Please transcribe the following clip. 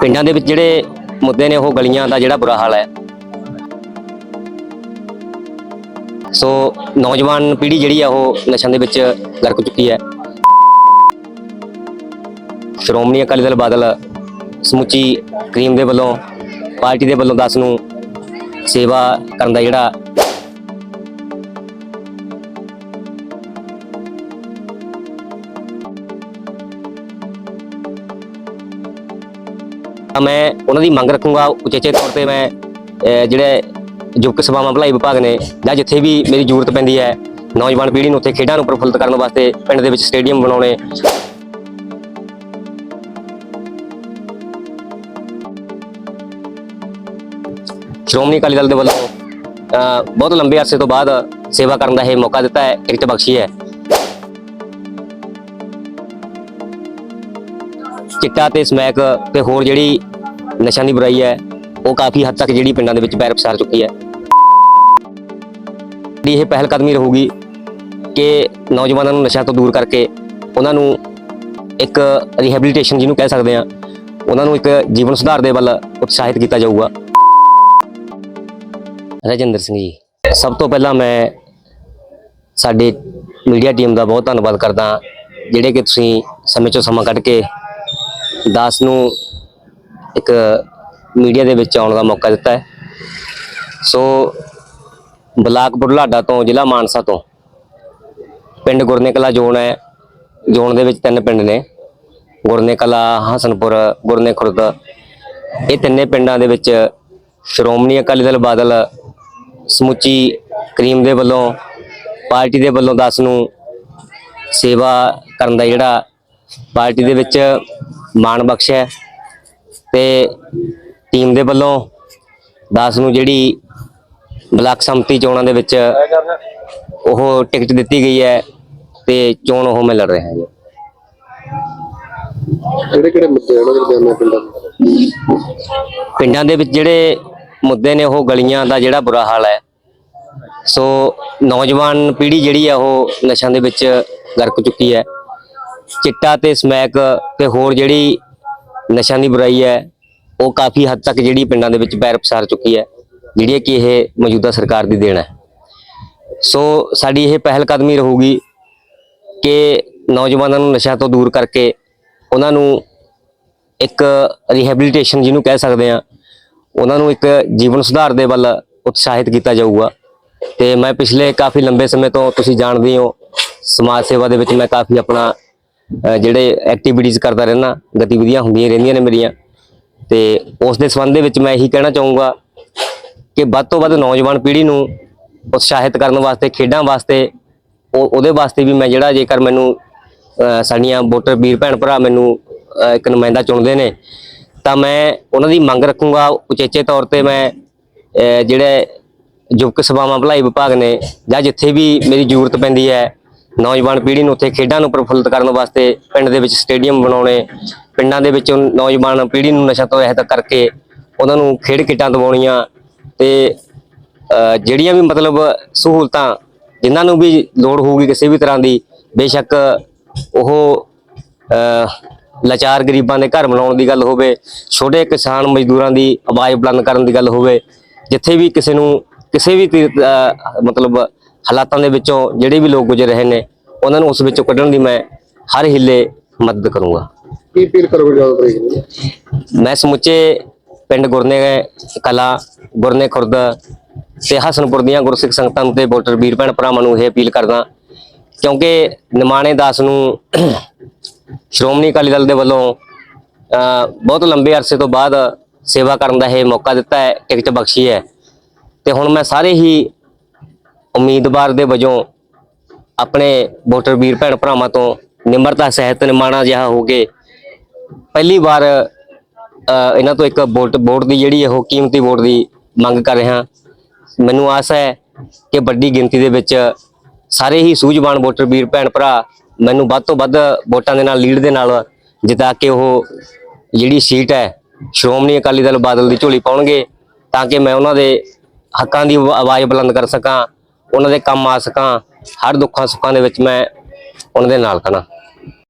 ਪਿੰਡਾਂ ਦੇ ਵਿੱਚ ਜਿਹੜੇ ਮੁੱਦੇ ਨੇ ਉਹ ਗਲੀਆਂ ਦਾ ਜਿਹੜਾ ਬੁਰਾ ਹਾਲ ਹੈ। ਸੋ ਨੌਜਵਾਨ ਪੀੜ੍ਹੀ ਜਿਹੜੀ ਆ ਉਹ ਨਸ਼ਿਆਂ ਦੇ ਵਿੱਚ ਗਰਕ ਚੁੱਕੀ ਹੈ। ਸ਼੍ਰੋਮਣੀ ਅਕਾਲੀ ਦਲ ਬਾਦਲ ਸਮੁੱਚੀ ਕਰੀਮ ਦੇ ਵੱਲੋਂ, ਪਾਰਟੀ ਦੇ ਵੱਲੋਂ 10 ਨੂੰ ਸੇਵਾ ਕਰਨ ਦਾ ਜਿਹੜਾ ਤਾਂ ਮੈਂ ਉਹਨਾਂ ਦੀ ਮੰਗ ਰੱਖੂੰਗਾ, ਉਚੇਚੇ ਤੌਰ ਤੇ ਮੈਂ ਜਿਹੜੇ ਯੁਵਕ ਸਭਾਵਾਂ, ਭਲਾਈ ਵਿਭਾਗ ਨੇ, ਜਾਂ ਜਿੱਥੇ ਵੀ ਮੇਰੀ ਜ਼ਰੂਰਤ ਪੈਂਦੀ ਹੈ, ਨੌਜਵਾਨ ਪੀੜ੍ਹੀ ਨੂੰ ਉੱਥੇ ਖੇਡਾਂ ਨੂੰ ਪ੍ਰਫੁੱਲਤ ਕਰਨ ਵਾਸਤੇ ਪਿੰਡ ਦੇ ਵਿੱਚ ਸਟੇਡੀਅਮ ਬਣਾਉਣੇ। ਸ਼੍ਰੋਮਣੀ ਅਕਾਲੀ ਦਲ ਦੇ ਵੱਲੋਂ ਬਹੁਤ ਲੰਬੇ ਅਰਸੇ ਤੋਂ ਬਾਅਦ ਸੇਵਾ ਕਰਨ ਦਾ ਇਹ ਮੌਕਾ ਦਿੱਤਾ ਹੈ ਟਿਕਟ ਬਖਸ਼ੀ ਹੈ। ਚਿੱਟਾ ਤੇ ਸਮੈਕ ਤੇ ਹੋਰ ਜਿਹੜੀ ਨਸ਼ਿਆਂ ਦੀ ਬੁਰਾਈ ਹੈ, ਉਹ ਕਾਫੀ ਹੱਦ ਤੱਕ ਜਿਹੜੀ ਪਿੰਡਾਂ ਦੇ ਵਿੱਚ ਪੈਰ ਪਸਾਰ ਚੁੱਕੀ ਹੈ। ਦੀ ਇਹ ਪਹਿਲ ਕਦਮੀ ਰਹੂਗੀ ਕਿ ਨੌਜਵਾਨਾਂ ਨੂੰ ਨਸ਼ਿਆਂ ਤੋਂ ਦੂਰ ਕਰਕੇ ਉਹਨਾਂ ਨੂੰ ਇੱਕ ਰਿਹੈਬਿਲਿਟੇਸ਼ਨ ਜਿਹਨੂੰ ਕਹਿ ਸਕਦੇ ਆ ਉਹਨਾਂ ਨੂੰ ਇੱਕ ਜੀਵਨ ਸੁਧਾਰ ਦੇ ਵੱਲ ਉਤਸ਼ਾਹਿਤ ਕੀਤਾ ਜਾਊਗਾ। ਰਜਿੰਦਰ ਸਿੰਘ ਜੀ, ਸਭ ਤੋਂ ਪਹਿਲਾਂ ਮੈਂ ਸਾਡੇ ਮੀਡੀਆ ਟੀਮ ਦਾ ਬਹੁਤ ਧੰਨਵਾਦ ਕਰਦਾ ਜਿਹੜੇ ਕਿ ਤੁਸੀਂ ਸਮੇਂ ਚੋਂ ਸਮਾਂ ਕੱਢ ਕੇ ਦਾਸ ਨੂੰ ਇੱਕ ਮੀਡੀਆ ਦੇ ਵਿੱਚ ਆਉਣ ਦਾ ਮੌਕਾ ਦਿੱਤਾ ਹੈ। ਸੋ ਬਲਾਕ ਬੁਢਲਾਡਾ ਤੋਂ ਜ਼ਿਲ੍ਹਾ ਮਾਨਸਾ ਤੋਂ ਪਿੰਡ ਗੁਰਨੇ ਕਲਾ ਜ਼ੋਨ ਹੈ। ਜ਼ੋਨ ਦੇ ਵਿੱਚ ਤਿੰਨ ਪਿੰਡ ਨੇ। ਗੁਰਨੇ ਕਲਾ ਹਸਨਪੁਰ ਗੁਰਨੇ ਖੁਰਦ ਇਹ ਤਿੰਨੇ ਪਿੰਡਾਂ ਦੇ ਵਿੱਚ ਸ਼੍ਰੋਮਣੀ ਅਕਾਲੀ ਦਲ ਬਾਦਲ ਸਮੁੱਚੀ ਕਰੀਮ ਦੇ ਵੱਲੋਂ, ਪਾਰਟੀ ਦੇ ਵੱਲੋਂ 10 ਨੂੰ ਸੇਵਾ ਕਰਨ ਦਾ ਜਿਹੜਾ ਪਾਰਟੀ ਦੇ ਵਿੱਚ ਮਾਣ ਬਖਸ਼ਿਆ ਤੇ ਟੀਮ ਦੇ ਵੱਲੋਂ 10 ਨੂੰ ਜਿਹੜੀ ਬਲਾਕ ਸੰਮਤੀ ਚੋਣਾਂ ਦੇ ਵਿੱਚ ਉਹ ਟਿਕਟ ਦਿੱਤੀ ਗਈ ਹੈ ਤੇ ਚੋਣ ਉਹ ਮੈਂ ਲੜ ਰਿਹਾ ਹਾਂ ਜੀ। ਕਿਹੜੇ ਕਿਹੜੇ ਮੁੱਦੇ ਉਹਨਾਂ ਦੇ ਬਿਆਨਾਂ ਪਿੰਡਾਂ ਦੇ ਪਿੰਡਾਂ ਦੇ ਵਿੱਚ ਜਿਹੜੇ ਮੁੱਦੇ ਨੇ ਉਹ ਗਲੀਆਂ ਦਾ ਜਿਹੜਾ ਬੁਰਾ ਹਾਲ ਹੈ। ਸੋ ਨੌਜਵਾਨ ਪੀੜ੍ਹੀ ਜਿਹੜੀ ਆ ਉਹ ਨਸ਼ਿਆਂ ਦੇ ਵਿੱਚ ਗਰਕ ਚੁੱਕੀ ਹੈ। ਚਿੱਟਾ ਤੇ ਸਮੈਕ ਤੇ ਹੋਰ ਜਿਹੜੀ ਨਸ਼ਿਆਂ ਦੀ ਬੁਰਾਈ ਹੈ, ਉਹ ਕਾਫੀ ਹੱਦ ਤੱਕ ਜਿਹੜੀ ਪਿੰਡਾਂ ਦੇ ਵਿੱਚ ਪੈਰ ਪਸਾਰ ਚੁੱਕੀ ਹੈ, ਜਿਹੜੀ ਕਿ ਇਹ ਮੌਜੂਦਾ ਸਰਕਾਰ ਦੀ ਦੇਣ ਹੈ। ਸੋ ਸਾਡੀ ਇਹ ਪਹਿਲ ਕਦਮੀ ਰਹੂਗੀ ਕਿ ਨੌਜਵਾਨਾਂ ਨੂੰ ਨਸ਼ਿਆਂ ਤੋਂ ਦੂਰ ਕਰਕੇ ਉਹਨਾਂ ਨੂੰ ਇੱਕ ਰਿਹੈਬਿਲਿਟੇਸ਼ਨ ਜਿਹਨੂੰ ਕਹਿ ਸਕਦੇ ਆ ਉਹਨਾਂ ਨੂੰ ਇੱਕ ਜੀਵਨ ਸੁਧਾਰ ਦੇ ਵੱਲ ਉਤਸ਼ਾਹਿਤ ਕੀਤਾ ਜਾਊਗਾ। ਤੇ ਮੈਂ ਪਿਛਲੇ ਕਾਫੀ ਲੰਬੇ ਸਮੇਂ ਤੋਂ ਤੁਸੀਂ ਜਾਣਦੇ ਹੋ, ਸਮਾਜ ਸੇਵਾ ਦੇ ਵਿੱਚ ਮੈਂ ਕਾਫੀ ਆਪਣਾ ਜਿਹੜੇ ਐਕਟੀਵਿਟੀਜ਼ ਕਰਦਾ ਰਹਿਣਾ ਗਤੀਵਿਧੀਆਂ ਹੁੰਦੀਆਂ ਰਹਿੰਦੀਆਂ ਨੇ ਮੇਰੀਆਂ। ਤੇ ਉਸ ਦੇ ਸੰਬੰਧ ਦੇ ਵਿੱਚ ਮੈਂ ਇਹੀ ਕਹਿਣਾ ਚਾਹੂੰਗਾ ਕਿ ਵੱਧ ਤੋਂ ਵੱਧ ਨੌਜਵਾਨ ਪੀੜ੍ਹੀ ਨੂੰ ਉਤਸ਼ਾਹਿਤ ਕਰਨ ਵਾਸਤੇ, ਖੇਡਾਂ ਵਾਸਤੇ, ਉਹ ਉਹਦੇ ਵਾਸਤੇ ਵੀ ਮੈਂ ਜਿਹੜਾ ਜੇਕਰ ਮੈਨੂੰ ਸਾਡੀਆਂ ਵੋਟਰ ਵੀਰ ਭੈਣ ਭਰਾ ਮੈਨੂੰ ਇੱਕ ਨੁਮਾਇੰਦਾ ਚੁਣਦੇ ਨੇ, ਤਾਂ ਮੈਂ ਉਹਨਾਂ ਦੀ ਮੰਗ ਰੱਖੂੰਗਾ। ਉਚੇਚੇ ਤੌਰ ਤੇ ਮੈਂ ਜਿਹੜੇ ਯੁਵਕ ਸਭਾਵਾਂ, ਭਲਾਈ ਵਿਭਾਗ ਨੇ ਜਾਂ ਜਿੱਥੇ ਵੀ ਮੇਰੀ ਜ਼ਰੂਰਤ ਪੈਂਦੀ ਹੈ ਨੌਜਵਾਨ ਪੀੜ੍ਹੀ ਨੂੰ ਉੱਥੇ ਖੇਡਾਂ ਨੂੰ ਪ੍ਰਫੁੱਲਤ ਕਰਨ ਵਾਸਤੇ ਪਿੰਡ ਦੇ ਵਿੱਚ ਸਟੇਡੀਅਮ ਬਣਾਉਣੇ, ਪਿੰਡਾਂ ਦੇ ਵਿੱਚ ਨੌਜਵਾਨ ਪੀੜ੍ਹੀ ਨੂੰ ਨਸ਼ਾ ਤੋਂ ਰਹਿਤ ਕਰਕੇ ਉਹਨਾਂ ਨੂੰ ਖੇਡ ਕਿੱਟਾਂ ਦਿਵਾਉਣੀਆਂ ਤੇ ਜਿਹੜੀਆਂ ਵੀ ਮਤਲਬ ਸਹੂਲਤਾਂ ਜਿਨ੍ਹਾਂ ਨੂੰ ਵੀ ਲੋੜ ਹੋਊਗੀ ਕਿਸੇ ਵੀ ਤਰ੍ਹਾਂ ਦੀ, ਬੇਸ਼ੱਕ ਉਹ ਲਾਚਾਰ ਗਰੀਬਾਂ ਦੇ ਘਰ ਬਣਾਉਣ ਦੀ ਗੱਲ ਹੋਵੇ, ਛੋਟੇ ਕਿਸਾਨ ਮਜ਼ਦੂਰਾਂ ਦੀ ਆਵਾਜ਼ ਬੁਲੰਦ ਕਰਨ ਦੀ ਗੱਲ ਹੋਵੇ, ਜਿੱਥੇ ਵੀ ਕਿਸੇ ਨੂੰ, ਕਿਸੇ ਵੀ ਮਤਲਬ ਹਾਲਾਤਾਂ ਦੇ ਵਿੱਚੋਂ ਜਿਹੜੇ ਵੀ ਲੋਕ ਗੁਜ਼ਰ ਰਹੇ ਨੇ ਉਹਨਾਂ ਨੂੰ ਉਸ ਵਿੱਚੋਂ ਕੱਢਣ ਦੀ ਮੈਂ ਹਰ ਹਿੱਲੇ ਮਦਦ ਕਰੂੰਗਾ। ਕੀ ਅਪੀਲ ਕਰੋਗੇ ਜਦੋਂ ਤਰੀਕ ਮੈਂ ਸਮੁੱਚੇ ਪਿੰਡ ਗੁਰਨੇ ਕਲਾ ਗੁਰਨੇ ਖੁਰਦ ਤੇ ਹਸਨਪੁਰ ਦੀਆਂ ਗੁਰਸਿੱਖ ਸੰਗਤਾਂ ਤੇ ਵੋਟਰ ਵੀਰ ਭੈਣ ਭਰਾਵਾਂ ਨੂੰ ਇਹ ਅਪੀਲ ਕਰਦਾ ਕਿਉਂਕਿ ਨਿਮਾਣੇ ਦਾਸ ਨੂੰ ਸ਼੍ਰੋਮਣੀ ਅਕਾਲੀ ਦਲ ਦੇ ਵੱਲੋਂ ਬਹੁਤ ਲੰਬੇ ਅਰਸੇ ਤੋਂ ਬਾਅਦ ਸੇਵਾ ਕਰਨ ਦਾ ਇਹ ਮੌਕਾ ਦਿੱਤਾ ਹੈ ਟਿਕਟ ਬਖਸ਼ੀ ਹੈ। ਤੇ ਹੁਣ ਮੈਂ ਸਾਰੇ ਹੀ ਉਮੀਦਵਾਰ ਦੇ ਵਜੋਂ ਆਪਣੇ ਵੋਟਰ ਵੀਰ ਭੈਣ ਭਰਾਵਾਂ ਤੋਂ ਨਿਮਰਤਾ, ਸਹਿਤ ਨਿਮਾਣਾ ਜਿਹਾ ਹੋ ਕੇ ਪਹਿਲੀ ਵਾਰ ਇਹਨਾਂ ਤੋਂ ਇੱਕ ਵੋਟ ਵੋਟ ਦੀ ਜਿਹੜੀ ਉਹ ਕੀਮਤੀ ਵੋਟ ਦੀ ਮੰਗ ਕਰ ਰਿਹਾ। ਮੈਨੂੰ ਆਸ ਹੈ ਕਿ ਵੱਡੀ ਗਿਣਤੀ ਦੇ ਵਿੱਚ ਸਾਰੇ ਹੀ ਸੂਝਵਾਨ ਵੋਟਰ ਵੀਰ ਭੈਣ ਭਰਾ ਮੈਨੂੰ ਵੱਧ ਤੋਂ ਵੱਧ ਵੋਟਾਂ ਦੇ ਨਾਲ, ਲੀਡ ਦੇ ਨਾਲ ਜਿਤਾ ਕੇ ਉਹ ਜਿਹੜੀ ਸੀਟ ਹੈ, ਸ਼੍ਰੋਮਣੀ ਅਕਾਲੀ ਦਲ ਬਾਦਲ ਦੀ ਝੋਲੀ ਪਾਉਣਗੇ ਤਾਂ ਕਿ ਮੈਂ ਉਹਨਾਂ ਦੇ ਹੱਕਾਂ ਦੀ ਆਵਾਜ਼ ਬੁਲੰਦ ਕਰ ਸਕਾਂ। ਉਹਨਾਂ ਦੇ ਕੰਮ ਆ ਸਕਾਂ, ਹਰ ਦੁੱਖਾਂ ਸੁੱਖਾਂ ਦੇ ਵਿੱਚ ਮੈਂ ਉਹਨਾਂ ਦੇ ਨਾਲ ਖੜਾ